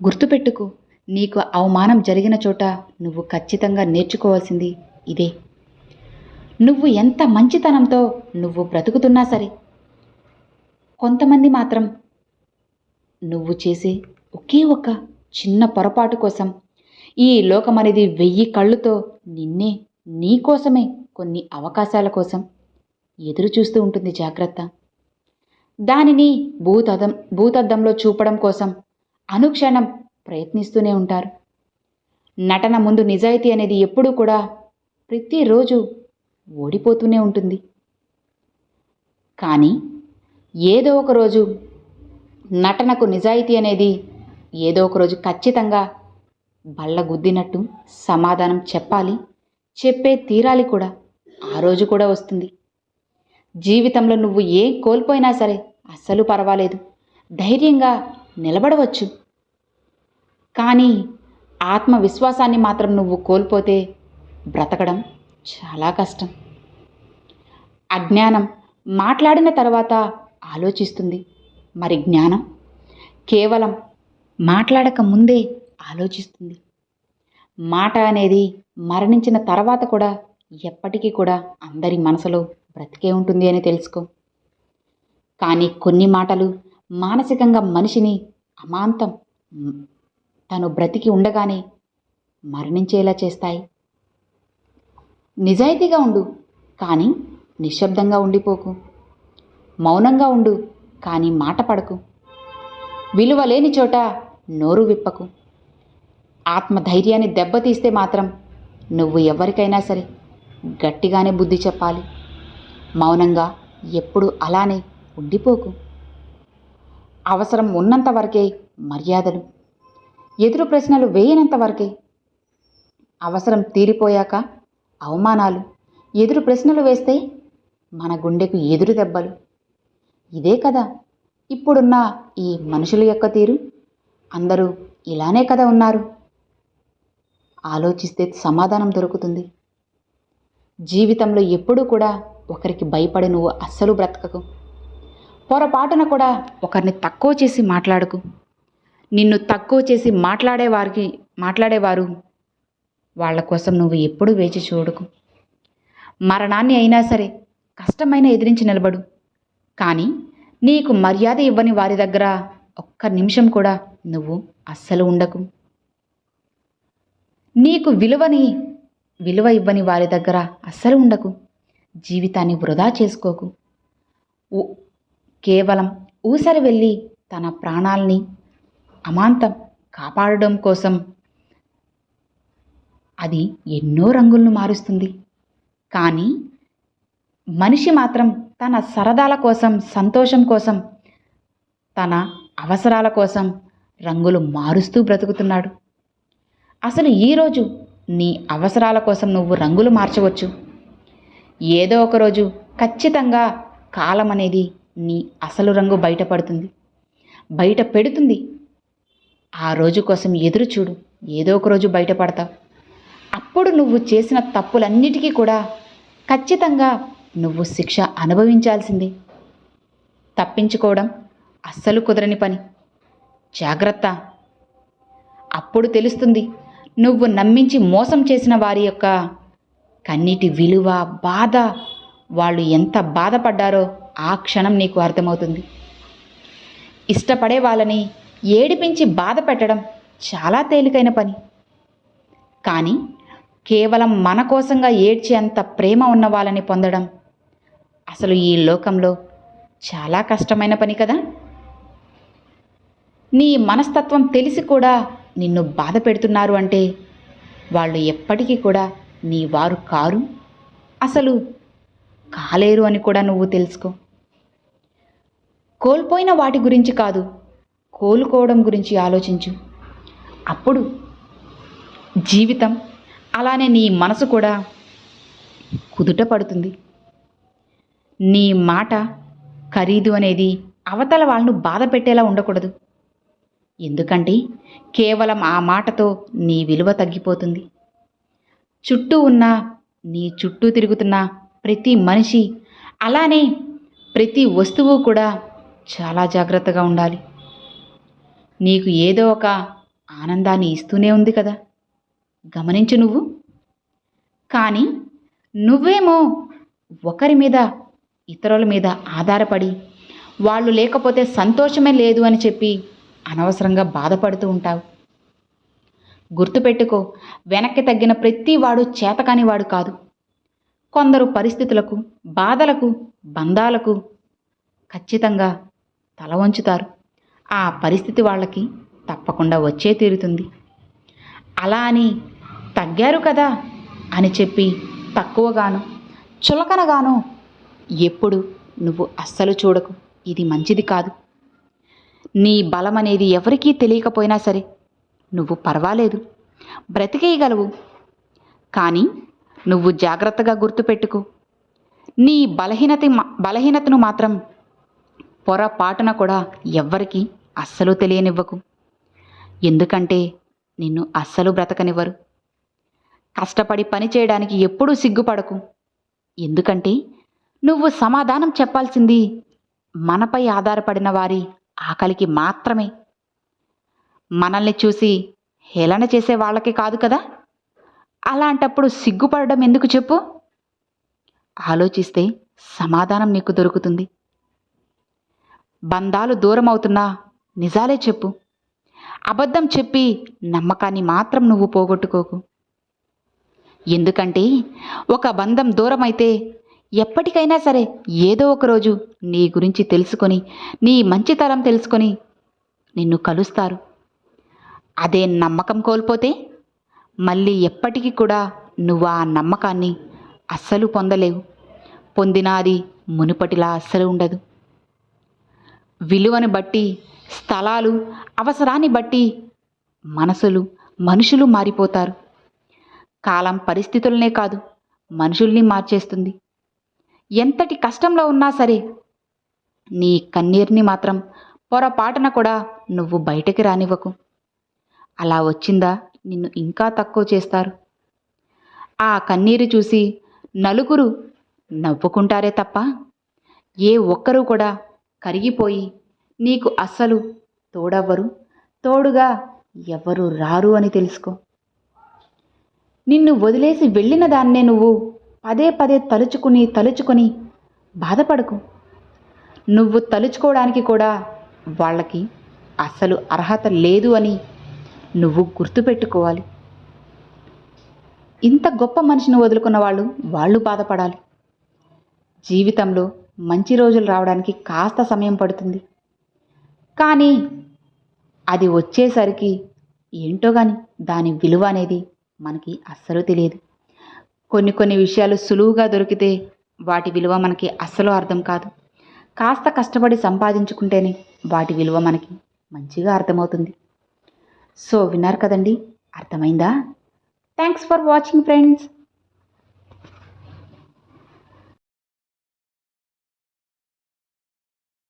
గుర్తుపెట్టుకో నీకు అవమానం జరిగిన చోట నువ్వు ఖచ్చితంగా నేర్చుకోవాల్సింది ఇదే. నువ్వు ఎంత మంచితనంతో నువ్వు బ్రతుకుతున్నా సరే కొంతమంది మాత్రం నువ్వు చేసే ఒకే ఒక చిన్న పొరపాటు కోసం ఈ లోకం అనేది వెయ్యి కళ్ళుతో నిన్నే నీ కోసమే కొన్ని అవకాశాల కోసం ఎదురు చూస్తూ ఉంటుంది జాగ్రత్త. దానిని భూతదం భూతద్దంలో చూపడం కోసం అనుక్షణం ప్రయత్నిస్తూనే ఉంటారు. నటన ముందు నిజాయితీ అనేది ఎప్పుడూ కూడా ప్రతిరోజు ఓడిపోతూనే ఉంటుంది. కానీ ఏదో ఒక రోజు నటనకు నిజాయితీ అనేది ఏదో ఒక రోజు ఖచ్చితంగా బల్ల గుద్దినట్టు సమాధానం చెప్పాలి చెప్పే తీరాలి కూడా ఆ రోజు కూడా వస్తుంది. జీవితంలో నువ్వు ఏం కోల్పోయినా సరే అస్సలు పర్వాలేదు. ధైర్యంగా నిలబడవచ్చు. కానీ ఆత్మవిశ్వాసాన్ని మాత్రం నువ్వు కోల్పోతే బ్రతకడం చాలా కష్టం. అజ్ఞానం మాట్లాడిన తర్వాత ఆలోచిస్తుంది. మరి జ్ఞానం? కేవలం మాట్లాడక ముందే ఆలోచిస్తుంది. మాట అనేది మరణించిన తర్వాత కూడా ఎప్పటికీ కూడా అందరి మనసులో బ్రతికే ఉంటుంది అని తెలుసుకో. కానీ కొన్ని మాటలు మానసికంగా మనిషిని అమాంతం తను బ్రతికి ఉండగానే మరణించేలా చేస్తాయి. నిజాయితీగా ఉండు కానీ నిశ్శబ్దంగా ఉండిపోకు. మౌనంగా ఉండు కానీ మాట పడకు. విలువ లేని చోట నోరు విప్పకు. ఆత్మధైర్యాన్ని దెబ్బతీస్తే మాత్రం నువ్వు ఎవరికైనా సరే గట్టిగానే బుద్ధి చెప్పాలి. మౌనంగా ఎప్పుడు అలానే ఉండిపోకు. అవసరం ఉన్నంత వరకే మర్యాదలు ఎదురు ప్రశ్నలు వేయనంత వరకే. అవసరం తీరిపోయాక అవమానాలు ఎదురు ప్రశ్నలు వేస్తే మన గుండెకు ఎదురు దెబ్బలు. ఇదే కదా ఇప్పుడున్న ఈ మనుషుల యొక్క తీరు. అందరూ ఇలానే కదా ఉన్నారు. ఆలోచిస్తే సమాధానం దొరుకుతుంది. జీవితంలో ఎప్పుడూ కూడా ఒకరికి భయపడి నువ్వు అస్సలు బ్రతకకు. పొరపాటున కూడా ఒకరిని తక్కువ చేసి మాట్లాడకు. నిన్ను తక్కువ చేసి మాట్లాడేవారికి మాట్లాడేవారు వాళ్ళ కోసం నువ్వు ఎప్పుడూ వేచి చూడకు. మరణాన్ని అయినా సరే కష్టమైన ఎదిరించి నిలబడు. కానీ నీకు మర్యాద ఇవ్వని వారి దగ్గర ఒక్క నిమిషం కూడా నువ్వు అస్సలు ఉండకు. నీకు విలువని విలువ ఇవ్వని వారి దగ్గర అస్సలు ఉండకు. జీవితాన్ని వృధా చేసుకోకు. కేవలం ఊసరి వెళ్ళి తన ప్రాణాల్ని అమాంతం కాపాడడం కోసం. అది ఎన్నో రంగులను మారుస్తుంది. కానీ మనిషి మాత్రం తన సరదాల కోసం సంతోషం కోసం తన అవసరాల కోసం రంగులు మారుస్తూ బ్రతుకుతున్నాడు. అసలు ఈరోజు నీ అవసరాల కోసం నువ్వు రంగులు మార్చవచ్చు. ఏదో ఒక రోజు ఖచ్చితంగా కాలం అనేది నీ అసలు రంగు బయటపడుతుంది. బయట పెడుతుంది. ఆ రోజు కోసం ఎదురు చూడు. ఏదో ఒక రోజు బయటపడతావు. అప్పుడు నువ్వు చేసిన తప్పులన్నిటికీ కూడా ఖచ్చితంగా నువ్వు శిక్ష అనుభవించాల్సిందే. తప్పించుకోవడం అస్సలు కుదరని పని. జాగ్రత్త. అప్పుడు తెలుస్తుంది నువ్వు నమ్మించి మోసం చేసిన వారి యొక్క కన్నీటి విలువ బాధ వాళ్ళు ఎంత బాధపడ్డారో ఆ క్షణం నీకు అర్థమవుతుంది. ఇష్టపడే వాళ్ళని ఏడిపించి బాధ పెట్టడం చాలా తేలికైన పని. కానీ కేవలం మన కోసంగా ఏడ్చేంత ప్రేమ ఉన్న వాళ్ళని పొందడం అసలు ఈ లోకంలో చాలా కష్టమైన పని కదా? నీ మనస్తత్వం తెలిసి కూడా నిన్ను బాధ పెడుతున్నారు అంటే వాళ్ళు ఎప్పటికీ కూడా నీ వారు కారు? అసలు కాలేరు అని కూడా నువ్వు తెలుసుకో. కోల్పోయిన వాటి గురించి కాదు కోలుకోవడం గురించి ఆలోచించు. అప్పుడు జీవితం అలానే నీ మనసు కూడా కుదుట పడుతుంది. నీ మాట ఖరీదు అనేది అవతల వాళ్ళను బాధ పెట్టేలా ఉండకూడదు. ఎందుకంటే కేవలం ఆ మాటతో నీ విలువ తగ్గిపోతుంది. చుట్టూ ఉన్న నీ చుట్టూ తిరుగుతున్న ప్రతి మనిషి అలానే ప్రతి వస్తువు కూడా చాలా జాగ్రత్తగా ఉండాలి. నీకు ఏదో ఒక ఆనందాన్ని ఇస్తూనే ఉంది కదా. గమనించు నువ్వు. కానీ నువ్వేమో ఒకరి మీద ఇతరుల మీద ఆధారపడి వాళ్ళు లేకపోతే సంతోషమే లేదు అని చెప్పి అనవసరంగా బాధపడుతూ ఉంటావు. గుర్తుపెట్టుకో వెనక్కి తగ్గిన ప్రతి వాడు చేతకాని వాడు కాదు. కొందరు పరిస్థితులకు బాధలకు బంధాలకు ఖచ్చితంగా తల వంచుతారు. ఆ పరిస్థితి వాళ్ళకి తప్పకుండా వచ్చే తీరుతుంది. అలా అని తగ్గారు కదా అని చెప్పి తక్కువగాను చులకనగాను ఎప్పుడు నువ్వు అస్సలు చూడకు. ఇది మంచిది కాదు. నీ బలం అనేది ఎవరికీ తెలియకపోయినా సరే నువ్వు పర్వాలేదు. బ్రతికేయగలవు. కానీ నువ్వు జాగ్రత్తగా గుర్తుపెట్టుకో. నీ బలహీనత బలహీనతను మాత్రం పొరపాటున కూడా ఎవ్వరికీ అస్సలు తెలియనివ్వకు. ఎందుకంటే నిన్ను అస్సలు బ్రతకనివ్వరు. కష్టపడి పని చేయడానికి ఎప్పుడూ సిగ్గుపడకు. ఎందుకంటే నువ్వు సమాధానం చెప్పాల్సింది మనపై ఆధారపడిన వారి ఆకలికి మాత్రమే. మనల్ని చూసి హేళన చేసే వాళ్ళకి కాదు కదా? అలాంటప్పుడు సిగ్గుపడడం ఎందుకు చెప్పు? ఆలోచిస్తే సమాధానం నీకు దొరుకుతుంది. బంధాలు దూరం అవుతున్నా నిజాలే చెప్పు. అబద్ధం చెప్పి నమ్మకాన్ని మాత్రం నువ్వు పోగొట్టుకోకు. ఎందుకంటే ఒక బంధం దూరమైతే ఎప్పటికైనా సరే ఏదో ఒకరోజు నీ గురించి తెలుసుకొని నీ మంచితనం తెలుసుకొని నిన్ను కలుస్తారు. అదే నమ్మకం కోల్పోతే మళ్ళీ ఎప్పటికీ కూడా నువ్వు ఆ నమ్మకాన్ని అస్సలు పొందలేవు. పొందినా అది మునుపటిలా అస్సలు ఉండదు. విలువను బట్టి స్థలాలు అవసరాన్ని బట్టి మనసులు మనుషులు మారిపోతారు. కాలం పరిస్థితులనే కాదు మనుషుల్ని మార్చేస్తుంది. ఎంతటి కష్టంలో ఉన్నా సరే నీ కన్నీరుని మాత్రం పొరపాటున కూడా నువ్వు బయటకి రానివ్వకు. అలా వచ్చిందా నిన్ను ఇంకా తక్కువ చేస్తారు. ఆ కన్నీరు చూసి నలుగురు నవ్వుకుంటారే తప్ప ఏ ఒక్కరూ కూడా కరిగిపోయి నీకు అస్సలు తోడవ్వరు? తోడుగా ఎవరు రారు అని తెలుసుకో. నిన్ను వదిలేసి వెళ్ళిన దాన్నే నువ్వు పదే పదే తలుచుకుని తలుచుకొని బాధపడకు. నువ్వు తలుచుకోవడానికి కూడా వాళ్ళకి అస్సలు అర్హత లేదు అని నువ్వు గుర్తుపెట్టుకోవాలి. ఇంత గొప్ప మనిషిని వదులుకున్న వాళ్ళు వాళ్ళు బాధపడాలి. జీవితంలో మంచి రోజులు రావడానికి కాస్త సమయం పడుతుంది. కానీ అది వచ్చేసరికి ఏంటో కానీ దాని విలువ అనేది మనకి అస్సలు తెలియదు. కొన్ని కొన్ని విషయాలు సులువుగా దొరికితే వాటి విలువ మనకి అస్సలు అర్థం కాదు. కాస్త కష్టపడి సంపాదించుకుంటేనే వాటి విలువ మనకి మంచిగా అర్థమవుతుంది. సో విన్నారు కదండి? అర్థమైందా? Thanks for watching friends